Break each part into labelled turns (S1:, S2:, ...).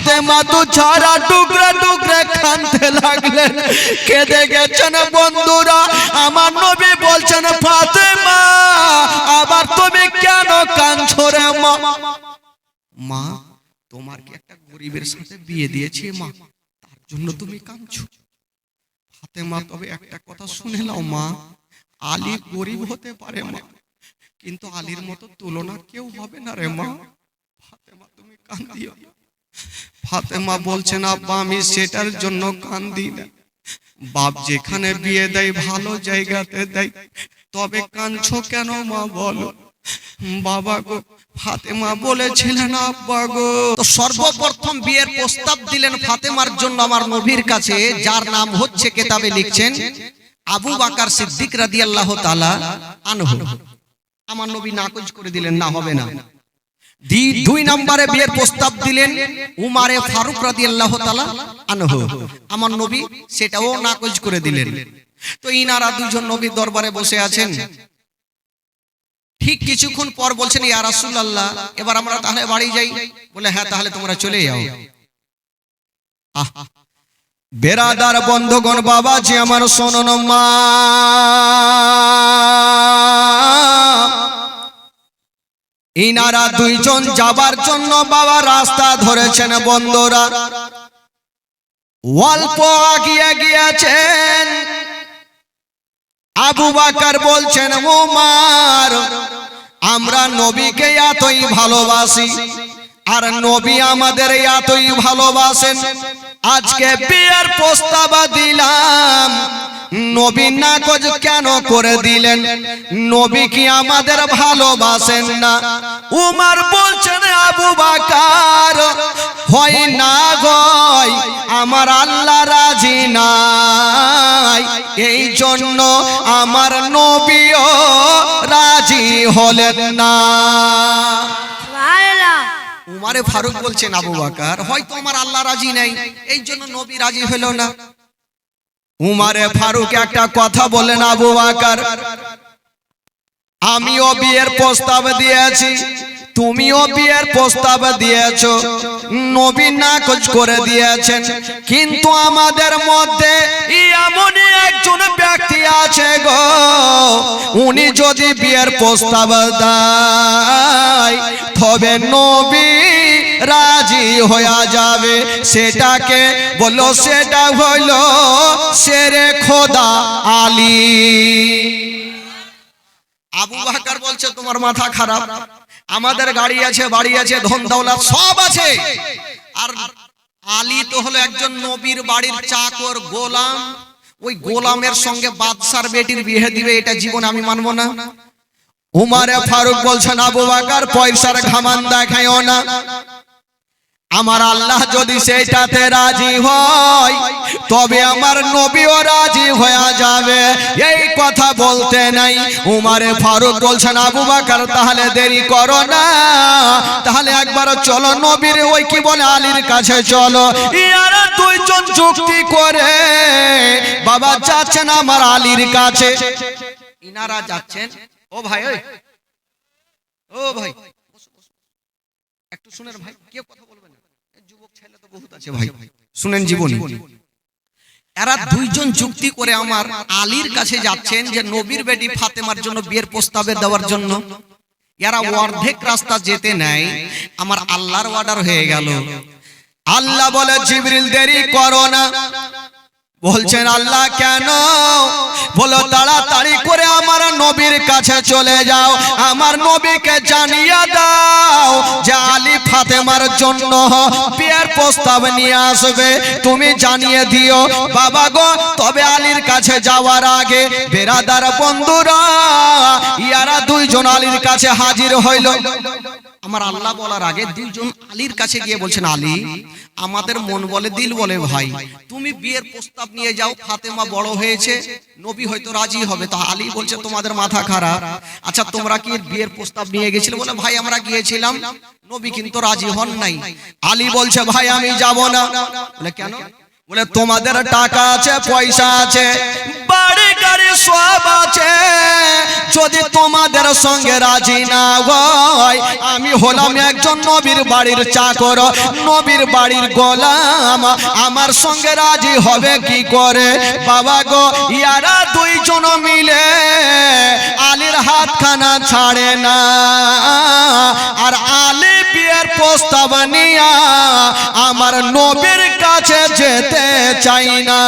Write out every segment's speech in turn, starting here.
S1: ফাতেমা তো ছাড়া টুকরে টুকরে কানতে লাগলেন। কেঁদে গেছেন বন্ধুরা, আমার নবী বলছেন, ফাতেমা, আবার তুমি কেন কাঁদছো রে মা? মা, তোমার কি একটা গরিবের সাথে বিয়ে দিয়েছি মা? তার জন্য তুমি কাঁদছো। ফাতেমা, তবে একটা কথা শুনে নাও মা, আলী গরিব হতে পারে মা, কিন্তু আলীর মতো তুলনা কেউ হবে না রে মা। ফাতেমা, তুমি কান্দিও। ফাতেমা বলছেন, আব্বা, আমি সেটার জন্য কান্দি না। বাপ যেখানে বিয়ে দেয়, ভালো জায়গাতে দেয়। তবে কাঁদছো কেন মা, বলো? বাবা গো, ফাতেমা বলেছিলেন, আব্বা গো,
S2: তো সর্বপ্রথম বিয়ের প্রস্তাব দিলেন ফাতেমার জন্য আমার নবীর কাছে, যার নাম হচ্ছে কেতাবে লিখছেন, আবু বাকার সিদ্দিক রাদিয়াল্লাহু তাআলা আনহু। আমার নবী নাকচ করে দিলেন, না, হবে না। দুই নম্বরে বিয়ের প্রস্তাব দিলেন উমারে ফারুক রাদিয়াল্লাহু তাআলা আনহু। আমার নবী সেটাও নাকচ করে দিলেন। তো ইনারা দুজন নবীর দরবারে বসে আছেন। ঠিক কিছুক্ষণ পর বলছেন, ইয়া রাসূলুল্লাহ, এবার আমরা তাহলে বাড়ি যাই। বলে হ্যাঁ তাহলে তোমরা চলে যাও।
S1: বেরাদার বন্ধগণ, বাবাজি আমার শোনন মা। ইনারা দুইজন যাবার জন্য বাবা রাস্তা ধরেছেন বন্ধুরা। অল্প আগিয়ে গিয়েছেন। আবু বাকার বলছেন উমার আমরা নবীকে এতই ভালোবাসি, আর নবী আমাদের এতই ভালোবাসেন। আজকে বিয়ের প্রস্তাব দিলাম নবী নাকচ কেন করে দিলেন? নবী কি আমাদের ভালোবাসেন না? উমার বলছেন আবু বাকার হয় না গয় আমার আল্লাহ রাজি নাই। এই জন্য আমার নবীও রাজি হলেন না। উমারে ফারুক বলছেন আবু বাকার হয়তো আমার আল্লাহ রাজি নাই এই জন্য নবী রাজি হলো না। উমারে ফারুক একটা কথা বলেন আবু বাকার। আমিও বিয়ের প্রস্তাব দিয়েছি, তুমিও বিয়ের প্রস্তাব দিয়েছ, নবী নাকচ করে দিয়েছেন। কিন্তু আমাদের মধ্যে এমনই একজন ব্যক্তি আছে গো, উনি যদি বিয়ের প্রস্তাব দেয়, তবে নবী রাজি হয়ে যাবে। সেটাকে বলো, সেটা হইল সেরে খোদা আলী। আবু বাকার বলছে, তোমার মাথা খারাপ। আমাদের গাড়ি আছে, বাড়ি আছে, ধন দৌলত সব আছে। আর আলী তো হলো একজন নবীর বাড়ির চাকর, গোলাম। ওই গোলামের সঙ্গে বাদশার বেটির বিয়ে দিবে, এটা জীবন আমি মানব না। উমারে ফারুক বলছেন, আবু বাকার, পয়সার ঘামান দেখায়ও না। আমার আল্লাহ যদি সেইটাতে রাজি হয়, তবে আমার নবীও রাজি হয়ে যাবে। এই কথা বলতে নাই। উমারে ফারুক বলছেন, আবু বাকার, তাহলে দেরি করো না। তাহলে একবার চলো, নবীর ওই কি বলে, আলীর কাছে চলো। ইয়ারা দুইজন যুক্তি করে, বাবা যাচ্ছেন আমার আলীর কাছে।
S2: ইনারা যাচ্ছেন, ও ভাই ও ভাই একটু শুনেন ভাই, কেউ কথা বলবেন না এই যুবক ছেলে তো বহুত আছে ভাই।
S1: শুনেন জীবনী।
S2: এরা দুইজন যুক্তি করে আমার আলীর কাছে যাচ্ছেন যে নবীর বেটি ফাতেমার জন্য বিয়ের প্রস্তাবে দেওয়ার জন্য এরা অর্ধেক রাস্তা যেতে নেয় আমার আল্লাহর অর্ডার হয়ে গেল।
S1: আল্লাহ বলে জিবরিল দেরি করো না। বলছেন আল্লাহ কেন? বলো তাড়াতাড়ি করে আমার নবীর কাছে চলে যাও। আমার নবীকে জানিয়ে দাও যে আলী ফাতেমার জন্য বিয়ের প্রস্তাব নিয়ে আসবে। তুমি জানিয়ে দিও বাবা গো তবে আলীর কাছে যাওয়ার আগে বেরাদার বন্ধুরা ইয়ারা দুইজন আলীর কাছে হাজির হইল।
S2: আমার আল্লাহ বলার আগে দুইজন আলীর কাছে গিয়ে বলছেন আলী আমাদের মন বলে দিল বলে ভাই। তুমি বিয়ের প্রস্তাব নিয়ে যাও ফাতেমা বড় হয়েছে নবী হয়তো রাজি হবে। তা আলী বলছে তোমাদের মাথা খারাপ। আচ্ছা তোমরা কি বিয়ের প্রস্তাব নিয়ে গেছিলে? বলে ভাই আমরা গিয়েছিলাম। নবী কিন্তু রাজি হন নাই।
S1: আলী বলছে ভাই আমি যাব না।
S2: বলে কেন?
S1: বলে, তোমাদের টাকা আছে, পয়সা আছে, বাড়ি গাড়ি সব আছে। যদি তোমাদের সঙ্গে রাজি না হয়, আমি হলাম একজন নবীর বাড়ির চাকর। নবীর বাড়ির গোলাম, আমার সঙ্গে রাজি হবে কি করে? বাবা গো, ইয়ারা দুইজন মিলে আলীর হাতখানা ছাড়ে না। আর আলী বিয়ের প্রস্তাব নিয়া আমার নবীর কাছে যেতে চাই না।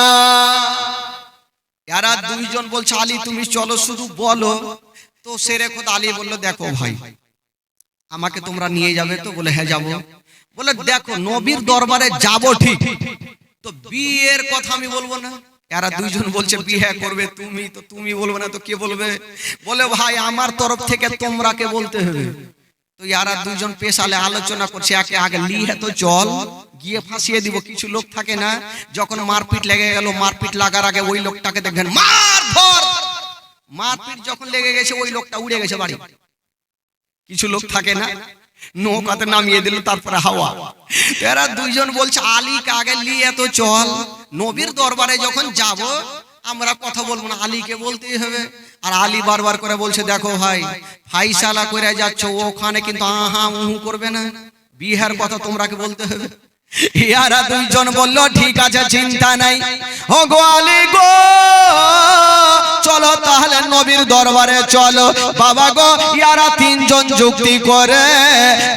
S2: এরা দুইজন বলছে, আলী, তুমি চলো, শুধু বলো। তো সেরে খোদ আলী বলল, দেখো ভাই, আমাকে তোমরা নিয়ে যাবে? তো বলে হ্যাঁ যাব। বলে, দেখো, নবীর দরবারে যাব ঠিক। তো বিয়ের কথা আমি বলব না। এরা দুইজন বলছে, বিয়ে করবে তুমি, তো তুমি বলবে না, তো কে বলবে? বলে, ভাই, আমার তরফ থেকে তোমরা কে বলতে হবে। তো ইয়ারা দুইজন পেশালে আলোচনা করছে, একে আগে লিহে তো চল গিয়ে ফাঁসিয়ে দিব, কিছু লোক থাকে না, যখন মারপিট লেগে গেল, মারপিট লাগার আগে ওই লোকটাকে দেখবেন মারপিট যখন লেগে গেছে, ওই লোকটা উড়ে গেছে বাড়ি। কিছু লোক থাকে না, নৌকাতে নামিয়ে দিল, তারপরে হাওয়া। এরা দুইজন বলছে, আলীকে আগে লিয়ে তো চল, নবীর দরবারে যখন যাব, আমরা কথা বলব না, আলীকে বলতেই হবে। আর আলী বারবার করে বলছে, দেখো ভাই, ফাইসালা করে যাচ্ছ, ওখানে কিন্তু আহা উহু করবে না। বিহার কথা তোমরাকে বলতে হবে।
S1: ইয়ারা দুইজন বলল, ঠিক আছে, চিন্তা নাই। ও গো আলী গো, চলো তাহলে নবীর দরবারে চলো। বাবা গো, ইয়ারা তিনজন যুক্তি করে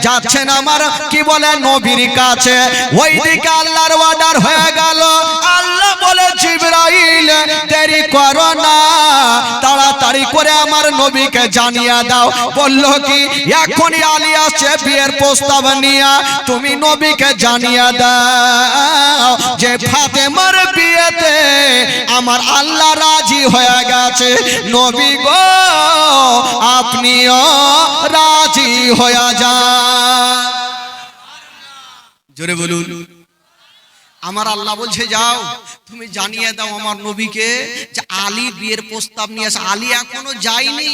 S1: যাচ্ছেন আমার, কি বলে, নবীর কাছে। ওইদিকে আল্লাহর অর্ডার হয়ে গেল। আল্লাহ বলে, জিবরাইল, দেরি করো না। তাড়াতাড়ি করে আমার নবীকে জানিয়ে দাও। বলল কি, এখনই আলী আসছে বিয়ের প্রস্তাব নিয়ে। তুমি নবীকে জানিয়ে দাও, যে বিয়েতে আমার আল্লাহ রাজি হয়ে গেছে। নবী গো, আপনিও রাজি হয়ে যান।
S2: জোরে বলুন। আমার আল্লাহ বলছে, যাও, তুমি জানিয়ে দাও আমার নবীকে যে আলী বিয়ের প্রস্তাব নিয়ে আসে আলী এখনও যায়নি।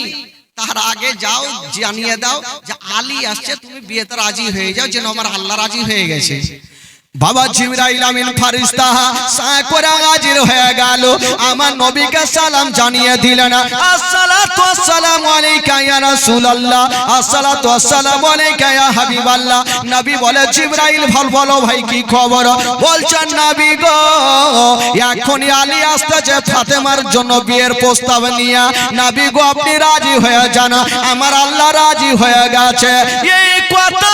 S2: তার আগে যাও, জানিয়ে দাও যে আলী আসছে, তুমি বিয়েতে রাজি হয়ে যাও, যেন আমার আল্লাহ রাজি হয়ে গেছে।
S1: বাবা জিবরাইল আমিন ফারিস্তা সা করে হাজির হয়ে গেল। আমার নবীকে সালাম জানিয়ে দিলেন, আসসালাতু আসসালামু আলাইকা ইয়া রাসূলুল্লাহ, আসসালাতু আসসালামু আলাইকা ইয়া হাবিবাল্লাহ। নবী বলে, জিবরাইল, ভালো বলো ভাই, কি খবর? বলছেন, নবী গো, এখনই আলী আসতেছে ফাতেমার জন্য বিয়ের প্রস্তাব নিয়ে। নবী গো, আপনি রাজি হয়ে যান, আমার আল্লাহ রাজি হয়ে গেছে। এই কথা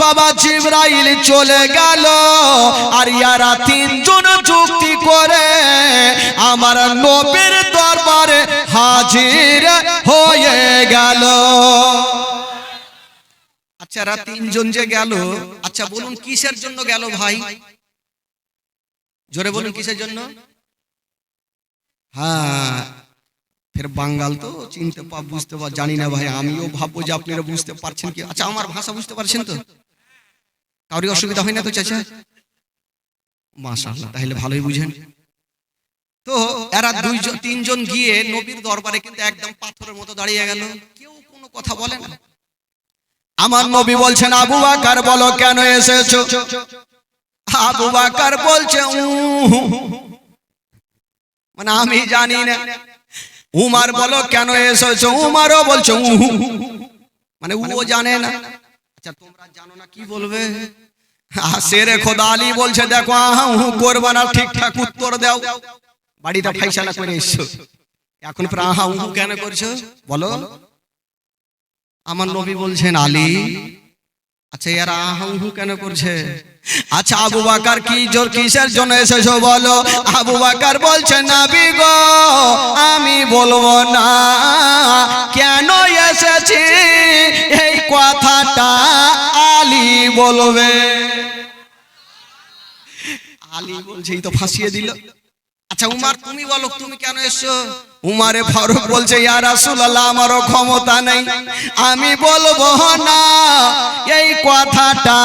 S1: বাবা জিবরাইল চলে গেল আর ইয়ারা তিনজন চুক্তি করে আমার নবীর দরবারে হাজির হয়ে গেল।
S2: আচ্ছা এরা তিনজন যে গেল আচ্ছা বলুন কিসের জন্য গেল ভাই? জোরে বলুন কিসের জন্য? হ্যাঁ ফের বাঙ্গাল তো চিনতে পা বুঝতে পার জানি না ভাই আমিও ভাববো যে আপনারা বুঝতে পারছেন কি আচ্ছা আমার ভাষা বুঝতে পারছেন তো কাউরি অসুবিধা হয় না তো চাচা মাশাআল্লাহ তাহলে ভালোই বুঝেন তো এরা দুইজন তিনজন গিয়ে নবীর দরবারে কিন্তু একদম পাথরের মতো দাঁড়িয়ে গেল কেউ কোনো কথা বলে না
S1: আমার নবী বলছেন আবু বাকার বলো কেন এসেছ? আবু বাকার বলছে। মানে আমি জানি না। উমার বলো কেন এসেছ? উমারও বলছো, উহু।
S2: মানে ও জানে না। আচ্ছা তোমরা জানো না, কি বলবে?
S1: সেরে খোদা আলী বলছে, দেখো উহু করবা না ঠিকঠাক উত্তর দাও।
S2: বাড়িতে ফাইসালা করে এসছো। এখন ফের আহা, উহু কেন করছ? বলো। আমার নবী বলছেন, আলী আচ্ছা এরা আহা উহু কেন করছে?
S1: আচ্ছা আবু বাকার কি জোর কিসের জন্য এসেছ বলো? আবু বাকার বলছে নাবি গো আমি বলব না। কেন এসেছি? এই কথাটা আলী বলবে।
S2: আলী বলছে এই তো ফাঁসিয়ে দিল। আচ্ছা উমার তুমি বলো তুমি কেন এসছো?
S1: উমারে ফারুক বলছে, ইয়া রাসূলুল্লাহ, আমারও ক্ষমতা নেই। আমি বলব না, এই কথাটা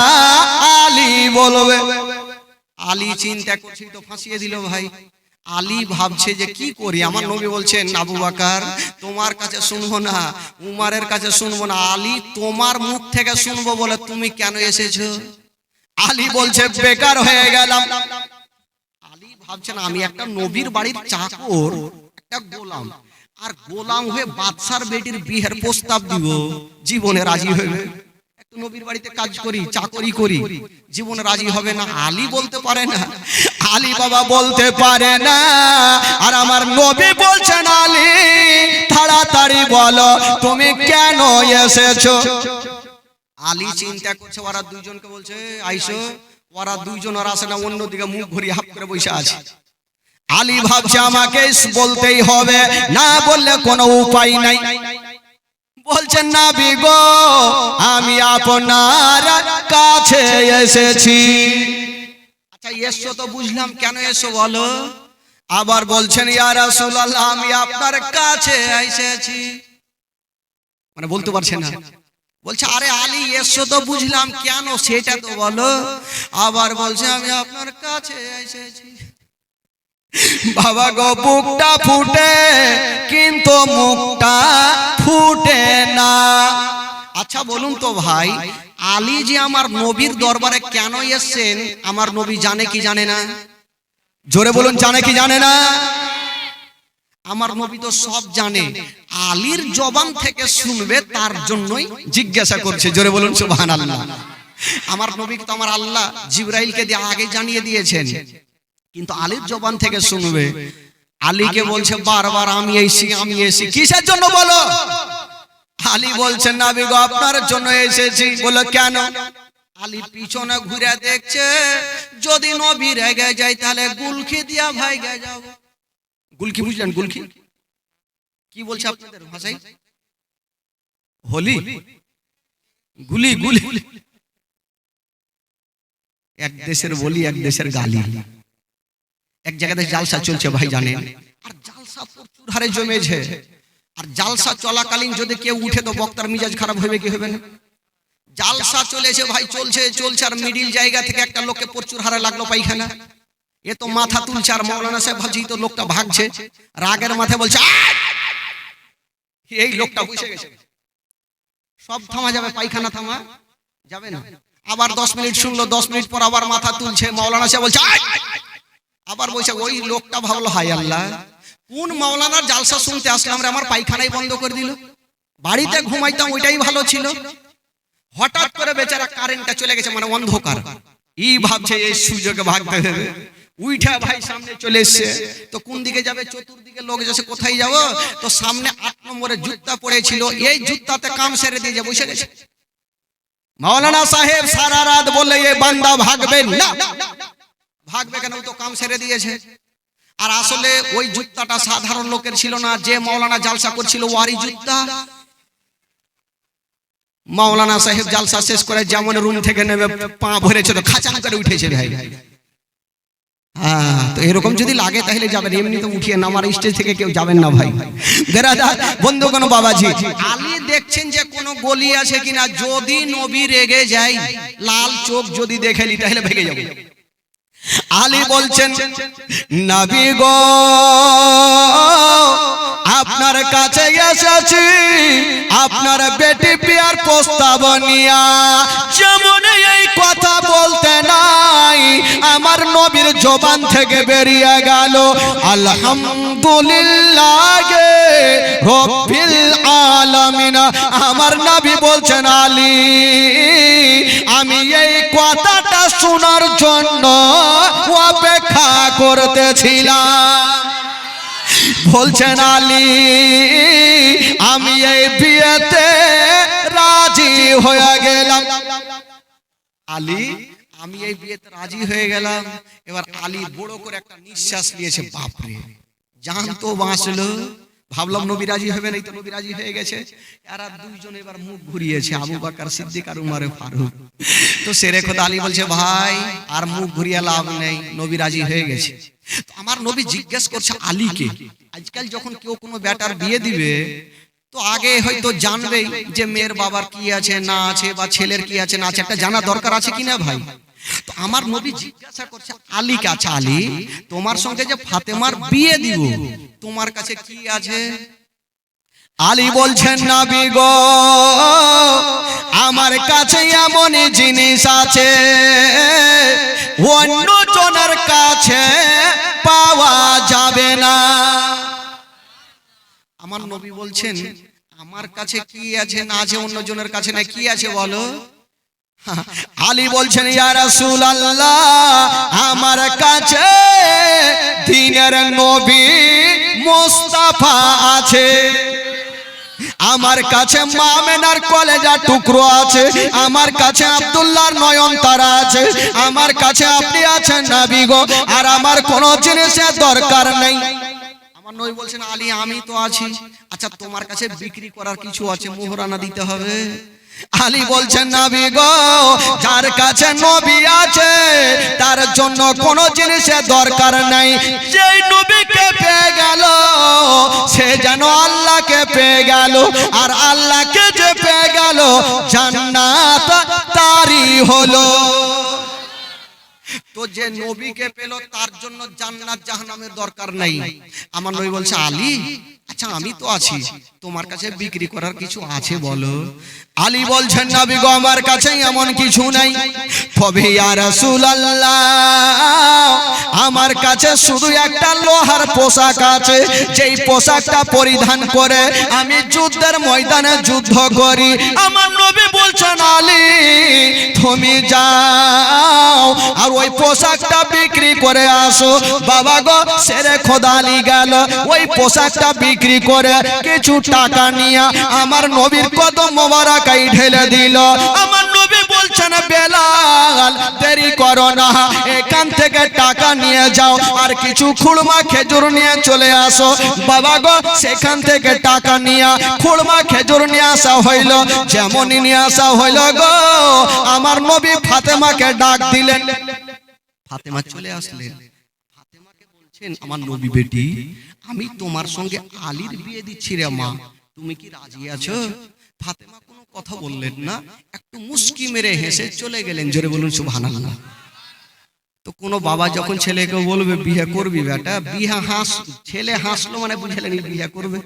S1: আলী বলবে।
S2: আলী চিন্তা করছে তো ফাঁসিয়ে দিল ভাই। আলী ভাবছে যে কি করি? আমার নবী বলছেন, আবু বাকার, তোমার কাছে শুনব না, উমারের কাছে শুনব না। আলী তোমার মুখ থেকে শুনব বলে তুমি কেন এসেছ?
S1: আলী বলছে, বেকার হয়ে গেলাম।
S2: আলী
S1: ভাবছেন, আমি একটা নবীর বাড়ির চাকর একটা গোলাম। আর গোলাম হয়ে বাদশার বেটির বিয়ের প্রস্তাব দিব। জীবনে রাজি হবে একটু নবীর বাড়িতে কাজ করি, চাকরি করি। জীবনে রাজি হবে না? আলী বলতে পারে না।
S3: আলী বাবা বলতে পারে না। আর আমার নবী বলছেন, আলী, তাড়াতাড়ি বলো, তুমি কেন এসেছ?
S1: আলী চিন্তা করছে, ওরা দুইজনকে বলছে আইসো, ওরা দুইজন আর আসে না, অন্যদিকে মুখ ঘুরিয়ে হাফ করে বসে আছে।
S3: আলী ভাবছে আমাকে বলতেই হবে। না বললে কোনো উপায় নাই। বলছেন না বিগো আমি আপনার কাছে এসেছি।
S1: আচ্ছা এসো তো বুঝলাম, কেন এসো বলো?
S3: আবার বলছেন, ইয়া রাসূলুল্লাহ,
S1: আমি আপনার কাছে এসেছি। মানে বলতে পারছে না। বলছে, আরে আলী এসো তো বুঝলাম, কেন সেটা তো বলো? আবার বলছে, আমি আপনার কাছে এসেছি।
S3: বাবা গো, বুকটা ফুটে, কিন্তু মুখটা ফুটে না।
S1: আচ্ছা বলুন তো ভাই, আলী যে আমার নবীর দরবারে কেন এসেছেন, আমার নবী জানে কি জানে না?
S3: জোরে বলুন, জানে কি জানে না?
S1: আমার নবী তো সব জানে। আলীর জবান থেকে শুনবে, তার জন্যই
S3: জিজ্ঞাসা করছে। জোরে বলুন, সুবহানাল্লাহ।
S1: আমার নবী তো আমার আল্লাহ জিব্রাইলকে দিয়ে আগে জানিয়ে দিয়েছেন। কিন্তু আলীর জবান থেকে শুনবে। আলীকে বলছে বারবার আমি এসি আমি এসি
S3: কিসের জন্য বলো? আলী বলছেন নাবি গো আপনার জন্য এসেছি। বলো কেন?
S1: আলী পিছনে ঘুরে দেখছে যদি নবী রেগে যায় তাহলে গুলখি দিয়া ভাই গে যাব। গুলখি বুঝলেন গুলখি কি বলছে আপনাদের ভাষাই
S3: হোলি। গুলি গুলি।
S1: এক দেশের বলি এক দেশের গালি। এক জায়গাতে জালসা চলছে ভাই জানেন। আর জালসা প্রচুর হারে জমেছে। আর জালসা চলাকালীন যদি কেউ উঠে তো বক্তার মিজাজ খারাপ হবে কি হবে না? জালসা চলেছে ভাই, চলছে চলছে। আর মিডিল জায়গা থেকে একটা লোককে প্রচুর হারে লাগল পায়খানা। এ তো মাথা তুলছে আর মৌলানা সাহেব ভাবছি তো লোকটা ভাগছে। রাগের মাথায় বলছে এই লোকটা বসে গেছে। সব থামা যাবে, পায়খানা থামা যাবে না। আবার দশ মিনিট শুনলো, দশ মিনিট পর আবার মাথা তুলছে। মাওলানা সাহেব বলছে! আবার বলছে ওই লোকটা ভাবলো হাই আল্লাহ। কোন মাওলানার জালসা শুনতে আসলাম রে আমার পায়খানাই বন্ধ করে দিল? বাড়িতে ঘুমাইতাম, ওইটাই ভালো ছিল। হঠাৎ করে বেচারা কারেন্টটা চলে গেছে মানে অন্ধকার। ই ভাবছে, এই সুযোগে ভাগতে হবে উইঠা ভাই সামনে চলে এসছে। তো কোন দিকে যাবে? চতুর্দিকে লোক যাচ্ছে কোথায় যাব? তো সামনে আট নম্বরে জুতা পড়েছিল। এই জুতাতে কাম সেরে দিয়ে বসে গেছে।
S3: মাওলানা সাহেব সারা রাত বললে, এ বান্দা ভাগবে না।
S1: ভাগবে কেন? তো কাম সেরে দিয়েছে। আর আসলে ওই জুত্তাটা সাধারণ লোকের ছিল না, যে মাওলানা জালসা করছিল ওয়ারি জুত্তা মাওলানা সাহেব জালসা শেষ করে যেমন রুম থেকে নেবে পা ভরেছে তো খাঁচান করে উঠেছে ভাই। হ্যাঁ তো এরকম যদি লাগে তাহলে যাবেন, এমনি তো উঠিয়ে নামার স্টেজ থেকে কেউ যাবেন না ভাই।
S3: বেরাদার বন্ধুগণ, বাবাজি,
S1: আলী দেখছেন যে কোনো গলি আছে কিনা? যদি নবী রেগে যায়, লাল চোখ যদি দেখেলি তাহলে ভেঙে যাবে।
S3: আলী বলছেন নাবি গো আপনার কাছে এসেছি আপনার বেটি বিয়ার প্রস্তাব নিয়া। যেমন এই কথা বলতে নাই। আমার নবীর জবান থেকে বেরিয়ে গেল। আলহামদুলিল্লাহ রব্বিল আলামিন। আমার নবী বলছেন, আলী, আমি এই কথাটা শোনার জন্য অপেক্ষা করতেছিলাম। বলছেন, আলী, আমি এই বিয়েতে রাজি হয়ে গেলাম।
S1: আলী আমি এই বিয়েতে রাজি হয়ে গেলাম। এবার আলী বড় করে একটা নিঃশ্বাস নিয়েছে বাপরে জান তো বাঁচলো। ভাবলাম নবী রাজি হবে নাই তো নবী রাজি হয়ে গেছে। এরা দুইজন এবার মুখ ঘুরিয়েছে আবু বাকার সিদ্দিক আর উমারে ফারুক। তো সেরে খোদা আলী বলছে ভাই আর মুখ ঘুরিয়ে লাভ নেই নবী রাজি হয়ে গেছে। তো আমার নবী জিজ্ঞেস করছে আলীকে? আজকাল যখন কেউ কোনো ব্যাটার বিয়ে দিবে তো আগে হয়তো জানবেই যে মেয়ের বাবার কি আছে, না আছে, বা ছেলের কি আছে, না আছে, একটা জানা দরকার আছে কিনা ভাই? তো আমার নবী জিজ্ঞাসা করছে, আলী কাছে আলী, তোমার সঙ্গে যে ফাতেমার বিয়ে দিব, তোমার কাছে কি আছে?
S3: আলী বলছেন, নবী গো, আমার কাছে এমন জিনিস আছে, অন্য জনের কাছে
S2: আমার নবী বলছেন আমার কাছে কি আছে? না আছে অন্যজনের কাছে না কি আছে বলো?
S1: আলী বলছেন ইয়া রাসূলুল্লাহ আমার কাছে দিনের নবী মুস্তাফা আছে। আমার কাছে মামেনার কলেজা টুকরো আছে। আমার কাছে আব্দুল্লাহর নয়ন তারা আছে। আমার কাছে আপনি আছেন নবী গো। আর আমার কোনো জিনিসের দরকার নেই।
S2: আমার নবী বলছেন, আলী, আমি তো আছি। আচ্ছা তোমার কাছে বিক্রি করার কিছু আছে, মোহরানা দিতে হবে?
S1: আলী বলছেন গো, যার কাছে নবী আছে, তার জন্য কোনো জিনিসের দরকার নাই। যেই নবীকে পেয়ে গেল, সে যেন আল্লাহকে পেয়ে গেল। আর আল্লাহকে যে পেয়ে গেল, জান্নাত তারই হলো।
S2: তো যে নবীকে পেল তার জন্য জান্নাত জাহান্নামের দরকার নাই। আমার নবী বলছে আলী আচ্ছা আমি তো আছি। তোমার কাছে বিক্রি করার কিছু আছে বলো।
S1: আলী বলছেন নবী গো আমার কাছে এমন কিছু নাই। তবে ইয়া রাসূলুল্লাহ আমার কাছে শুধু একটা লোহার পোশাক আছে যেই পোশাকটা পরিধান করে আমি যুদ্ধের ময়দানে যুদ্ধ করি। আমার নবী বলছেন আলী তুমি আর ওই পোশাকটা বিক্রি করে আসো। বাবা গো, সেরে খোদালি গেল। ওই পোশাকটা বিক্রি করে কিছু টাকা নিয়ে আমার নবীর কদম মোবারকাই ঢেলে দিল। আমার নবী বলছেন, বেলাল, দেরি করো না, এখান থেকে টাকা নিয়ে যাও আর কিছু খুড়মা খেজুর নিয়ে চলে আসো। বাবা গো, সেখান থেকে টাকা নিয়ে খুড়মা খেজুর নিয়ে আসা হইল। যেমনই নিয়ে আসা হইল গো, আমার নবী ফাতেমাকে ডাক দিলেন।
S2: ফাতেমা চলে আসলেন ফাতেমাকে বলছেন আমার নবী বেটি আমি তোমার সঙ্গে আলীর বিয়ে দিচ্ছি রে মা। তুমি কি রাজি আছো? ফাতেমা কোনো কথা বললেন না। একটু মুস্কি মেরে হেসে চলে গেলেন। জোরে বলুন সুবহানাল্লাহ। তো কোনো বাবা যখন ছেলেকে বলবে বিয়ে করবি বেটা বিয়ে হাস ছেলে হাসলো মানে বুঝলেন বিয়ে করবে।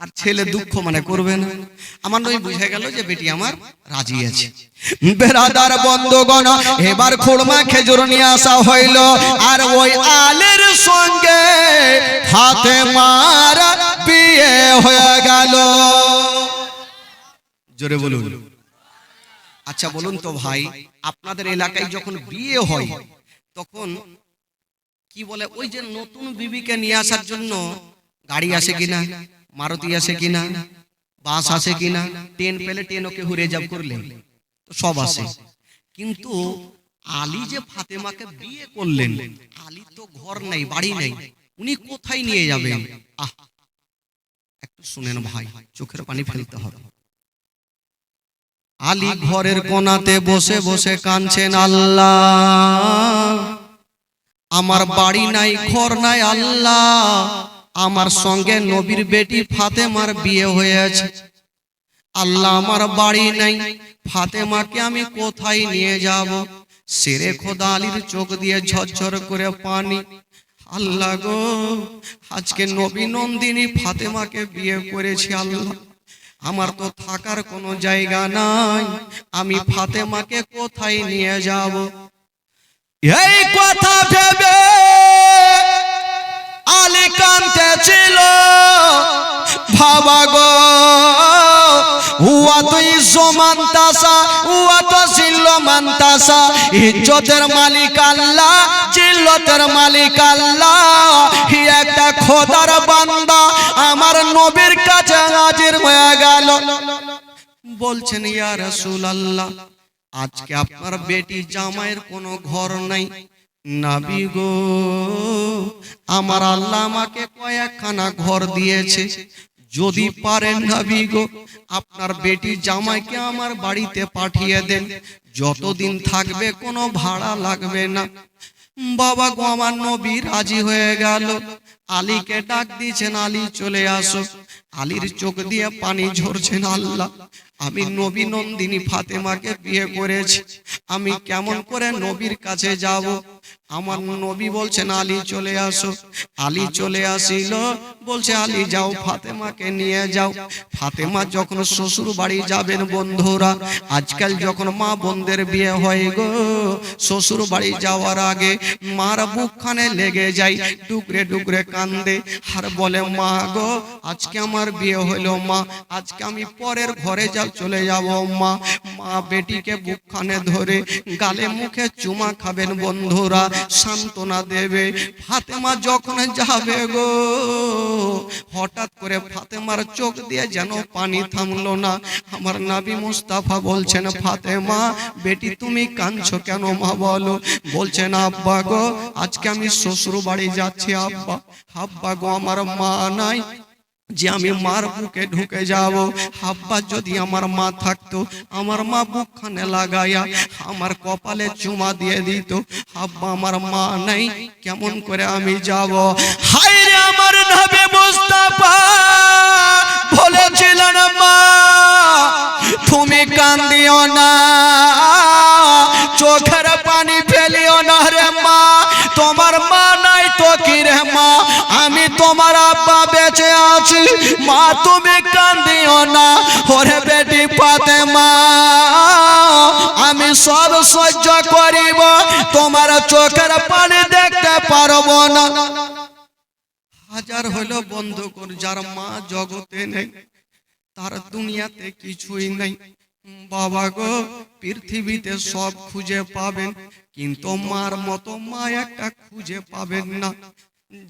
S2: আর ছেলে দুঃখ মানে করবে না। আমার নই বুঝে গেল যে বেটি আমার রাজি আছে।
S1: বেরাদার বন্ধগণ এবার খুড়মা খেজুর নিয়ে আসা হইল। আর ওই আলের সঙ্গে হাতে মার বিয়ে হয়ে গেল।
S2: জোরে বলুন। আচ্ছা বলুন তো ভাই আপনাদের এলাকায় যখন বিয়ে হয় তখন কি বলে ওই যে নতুন বিবিকে নিয়ে আসার জন্য গাড়ি আসে কিনা? মারুতি আসে কিনা? বাস আসে কিনা? ট্রেন পেলে ট্রেন ওকে হুরে যাব করলে। তো সব আছে কিন্তু আলী যে ফাতেমাকে বিয়ে করলেন আলী তো ঘর নাই বাড়ি নাই। উনি কোথায় নিয়ে যাবেন? আহ একটু শুনেন ভাই চোখের পানি ফেলতে হবে। আলী ঘরের কোনাতে বসে বসে কাঁদছেন আল্লাহ। আমার বাড়ি নাই ঘর নাই আল্লাহ। আমার সঙ্গে নবীর বেটি ফাতেমার বিয়ে হয়েছে। আল্লাহ আমার বাড়ি নাই। ফাতেমাকে আমি কোথায় নিয়ে যাব? সেরে খোদা আলীর চোখ দিয়ে ঝরঝর করে পানি। আল্লাহ গো, আজকে নবী নন্দিনী ফাতেমাকে বিয়ে করেছি আল্লাহ। আমার তো থাকার কোনো জায়গা নাই। আমি ফাতেমাকে কোথায় নিয়ে যাব?
S1: এই কথা ভেবে আলী কান্তে ছিল। ভাবা গো উয়া তুই মান্তাসা উয়া তো ছিল মান্তাসা। ইজ্জতের মালিক আল্লাহ, জিল্লতের মালিক আল্লাহ। হি একটা খোদার বান্দা, আমার নবীর কাছে হাজির হয়ে গেল।
S2: বলছেন, ইয়া রাসূলুল্লাহ, আজকে আপনার বেটি জামাইয়ের কোনো ঘর নাই। নাবি গো আমার আল্লাহ আমাকে কয়েকখানা ঘর দিয়েছে। যদি পারেন নাবি গো আপনার বেটি জামাইকে আমার বাড়িতে পাঠিয়ে দেন। যতদিন থাকবে কোনো ভাড়া লাগবে না। বাবা গো আমার নবী রাজি হয়ে গেল। আলীকে ডাক দিয়েছেন আলী চলে আসো। আলীর চোখ দিয়ে পানি ঝরছেন আল্লাহ। আমি নবী নন্দিনী ফাতেমাকে বিয়ে করেছি। আমি কেমন করে নবীর কাছে যাব? আমার নবী বলছেন আলী চলে আসো।
S1: আলী চলে আসিল বলছে আলী যাও ফাতেমাকে নিয়ে যাও। ফাতেমা যখন শ্বশুর বাড়ি যাবেন বন্ধুরা আজকাল যখন মা বোনদের বিয়ে হয় গো শ্বশুর বাড়ি যাওয়ার আগে মার বুকখানে লেগে যায় টুকরে টুকরে কান্দে। আর বলে মা গো আজকে আমার বিয়ে হলো মা আজকে আমি পরের ঘরে যা চলে যাব মা। মা বেটিকে বুকখানে ধরে গালে মুখে চুমা খাবেন বন্ধুরা সান্ত্বনা দেবে। ফাতেমা যখন যাবে গো, হঠাৎ করে ফাতেমার চোখ দিয়ে যেন পানি থামলো না। আমার নাবি মুস্তাফা বলছেন, ফাতেমা, বেটি তুমি কাঁদছো কেন মা বলো? বলছেন, আব্বা গো, আজকে আমি শ্বশুর বাড়ি যাচ্ছি, আব্বা। আব্বা গো, আমার মা নাই যে আমি মার বুকে ঢুকে যাব। আব্বা, যদি আমার মা থাকতো, আমার মা বুকখানে লাগাইয়া আমার কপালে চুমা দিয়ে দিত। আব্বা, আমার মা নাই, কেমন করে আমি যাব?
S4: হায় রে আমার নবী মুস্তাফা, বলেছিলেন, মা, তুমি কান্দিও না, চোখের পানি ফেলিও না রে মা, তোমার মা নাই তো কি রে মা, আমি তোমার আব্বা বেঁচে আছি, মা, তুমি কান্দিও না, ওরে বেটি পাতে মা আমি সব সহ্য করিব, তোমার চোখের পানি দেখতে পারব না।
S1: হাজার হলো বন্ধ কর যার মা জগতে নেই, তার দুনিয়াতে কিছুই নেই। বাবা গো, পৃথিবীতে সব খুঁজে পাবেন, কিন্তু মার মতো মা একটা খুঁজে পাবেন না।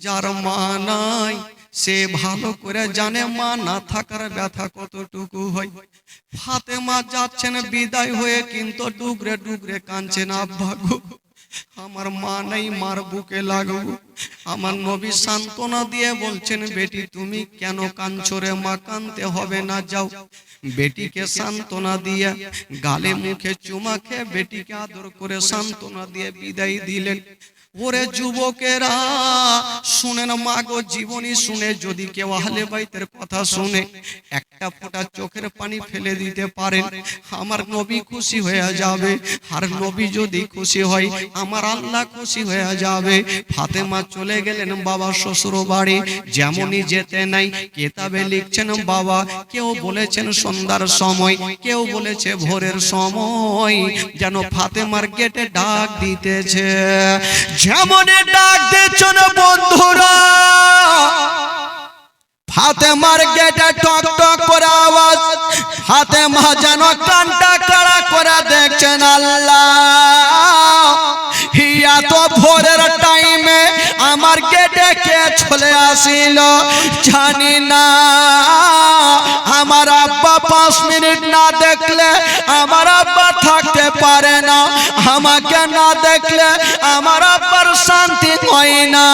S1: যার মা নাই সে ভালো করে জানে, মা না থাকার ব্যথা কতটুকু হয়। ফাতেমা যাচ্ছেন, বিদায় হয়ে কিন্তু ডুগরে ডুগরে কাঁদছেন আব্বা আমার মা নাই, মার বুকে লাগবো আমার নবী সান্ত্বনা দিয়ে বলছেন, বেটি, তুমি কেন কাঁদছো রে মা? কানতে হবে না, যাও। বেটিকে সান্ত্বনা দিয়ে গালে মুখে চুমা খেয়ে বেটিকে আদর করে সান্ত্বনা দিয়ে বিদায় দিলেন। ওরে যুবকেরা, শুনেন মা গো জীবনী শুনে যদি কেউ আহলে বাইতের কথা শুনে, একটা ফোঁটা চোখের পানি ফেলে দিতে পারেন, আমার নবী খুশি হয়ে যাবে। আর নবী যদি খুশি হয়, আমার আল্লাহ খুশি হয়ে যাবে। ফাতেমা চলে গেলেন বাবা শ্বশুর বাড়ি যেমনই যেতে নাই, কেতাবে লিখছেন, বাবা, কেউ বলেছেন সন্ধ্যার সময়, কেউ বলেছে ভোরের সময়, যেন ফাতেমার গেটে ডাক দিতেছে।
S4: যেমন ডাক দিচ্ছ না বন্ধুরা, ফাতেমার গেটে টক টক করে আওয়াজ, ফাতেমা যেন কানটা কাড়া করে দেখছেন আল্লাহ। হিয়া তো ভোরের টাইমে আমার গেটে কে চলে আসিল, জানি না। আমার আব্বা পাঁচ মিনিট না দেখলে আমার আব্বা থাকতে পারে না, আমাকে না শান্তি হয় না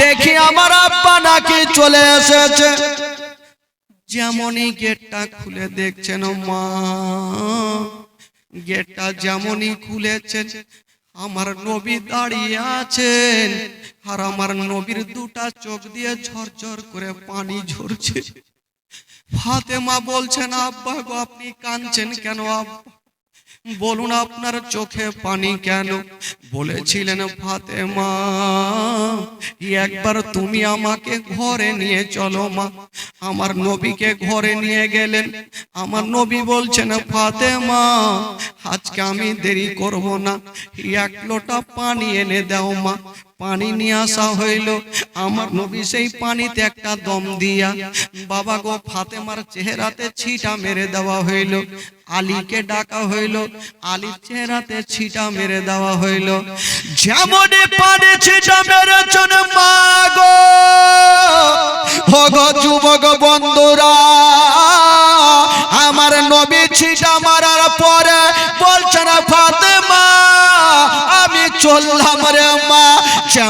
S4: দেখি আমার আব্বা নাকি চলে এসেছে।
S1: যেমনই গেটটা খুলে দেখছেন মা, গেটটা যেমনই খুলেছেন, আমার নবী দাঁড়িয়ে আছেন আর আমার নবীর দুটা চোখ দিয়ে ঝরঝর করে পানি ঝরছে। ফাতেমা বলছেন, আব্বা গো, আপনি কাঁদছেন কেন আব্বা? বলুন আপনার চোখে পানি কেন? বলেছিলেন ফাতে মা একবার তুমি আমাকে ঘরে নিয়ে চলো মা। আমার নবীকে ঘরে নিয়ে গেলেন। আমার নবী বলছেন ফাতে মা আজকে আমি দেরি করব না। এক লোটা পানি এনে দাও মা। পানি নিয়ে আসা হইল। আমার নবী সেই পানিতে একটা দম দিয়া বাবা গো ফাতেমার চেহারাতে ছিটা মেরে দেওয়া হইল। আলীকে ডাকা হইল। আলীর চেহারাতে ছিটা মেরে দেওয়া হইল।
S4: যেমন পানি ছিটা মেরেছেন মা গো। যুবক বন্ধুরা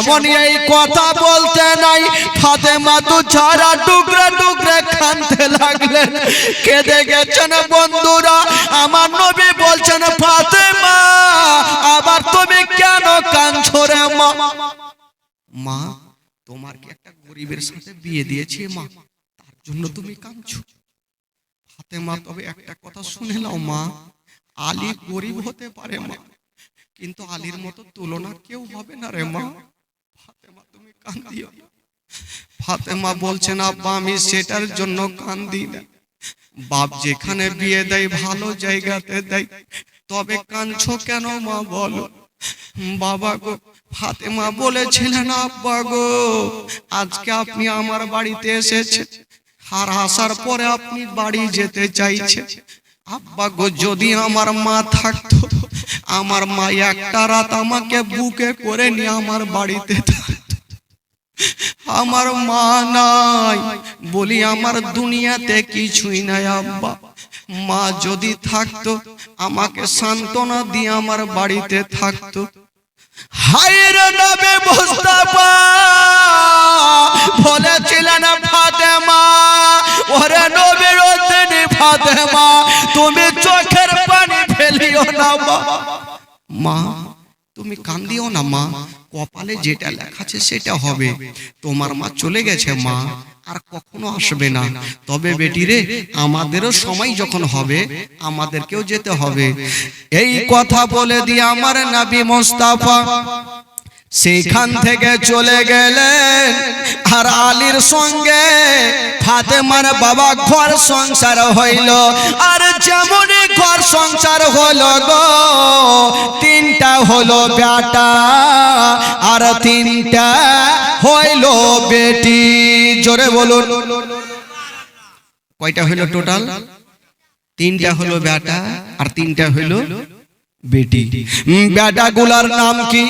S4: যেমন এই কথা বলতে নাই। ফাতেমা দু ছাড়া টুকরে টুকরে কানতে লাগলেন। কেঁদে গেছেন বন্ধুরা, আমার নবী বলছেন, ফাতেমা, আবার তুমি কেন কাঁদছো রে মা?
S1: মা, তোমার কি একটা গরিবের সাথে বিয়ে দিয়েছে মা? তার জন্য তুমি কাঁদছো? ফাতেমা, তবে একটা কথা শুনে নাও মা, আলী গরিব হতে পারে মা, কিন্তু আলীর মতো তুলনা কেউ হবে না রে মা। কান্দিও। ফাতেমা বলছেন আব্বা আমি সেটার জন্য কান্দি না। বাপ যেখানে বিয়ে দেয় ভালো জায়গাতে দেয়। তবে কাঁদছো কেন মা বলো? বাবা গো ফাতেমা বলেছিলেন আব্বা গো আজকে আপনি আমার বাড়িতে এসেছেন। আর আসার পরে আপনি বাড়ি যেতে চাইছেন। আব্বা গো যদি আমার মা থাকতো আমার মা একটা রাত আমাকে বুকে করে নিয়ে আমার বাড়িতে আমার মা নাই। বলি, আমার দুনিয়াতে কিছুই নাই আব্বা। মা যদি থাকতো, আমাকে সান্ত্বনা দিয়ে আমার বাড়িতে থাকতো।
S5: বলেছিলেন ফাতেমা? ওরে নবীর ফাতেমা, তুমি পানি ফেলিও না, মা।
S1: মা, তুমি কান্দিও না, মা। কপালে যেটা লেখা আছে সেটা হবে। তোমার মা চলে গেছে, মা। আর কখনো আসবে না। তবে বেটি রে, আমাদেরও সময় যখন হবে, আমাদেরকেও যেতে হবে।
S5: এই কথা বলে দিয়ে আমার নাবি মোস্তাফা। সেখান থেকে চলে গেলেন। আর আলীর সঙ্গে ফাতেমার বাবা ঘর সংসার হইল। আর যেমন ঘর সংসার হলো গো তিনটা হলো বেটা আর তিনটা হইল বেটি। জোরে বলুন।
S1: কয়টা হইল টোটাল? তিনটা হলো বেটা আর তিনটা হইল বেটি।
S5: বেটা গুলার নাম কি?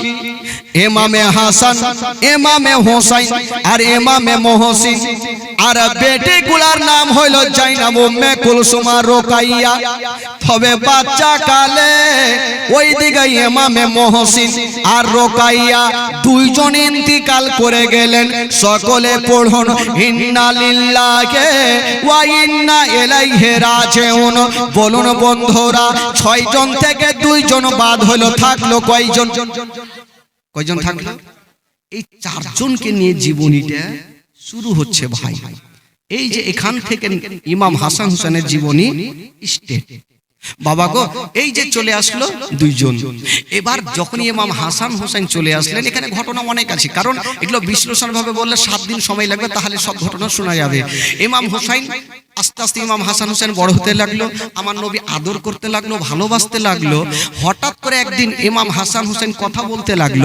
S5: এমামে হাসান, এমামে হোসাইন আর এমামে মহসিন। আর নাম হইল কুলসুমা রোকাইয়া। তবে বাচ্চা কালে ওই দিকে এমামে মহসিন আর রোকাইয়া দুইজন ইন্তিকাল করে গেলেন। সকলে পড়ুন ইন্না ওয়া ইন্না ইলাইহি রাজিউন। বলুন বন্ধুরা, ছয়জন থেকে দুইজন বাদ হলো, থাকল কয়জন?
S1: কয়জন থাকল? এই চারজনকে নিয়ে জীবনীটা শুরু হচ্ছে ভাই। এই যে এখান থেকে ইমাম হাসান হোসেনের জীবনী স্টেট বাবা গো এই যে চলে আসলো দুইজন। এবার যখন ইমাম হাসান হোসেন চলে আসলেন এখানে ঘটনা অনেক আছে। কারণ এগুলো বিশ্লেষণ ভাবে বললে সাত দিন সময় লাগবে তাহলে সব ঘটনা শোনা যাবে। ইমাম হোসাইন আস্তে আস্তে ইমাম হাসান হোসেন বড় হতে লাগল আমার নবী আদর করতে লাগল ভালোবাসতে লাগল হঠাৎ করে একদিন ইমাম হাসান হোসেন কথা বলতে লাগল।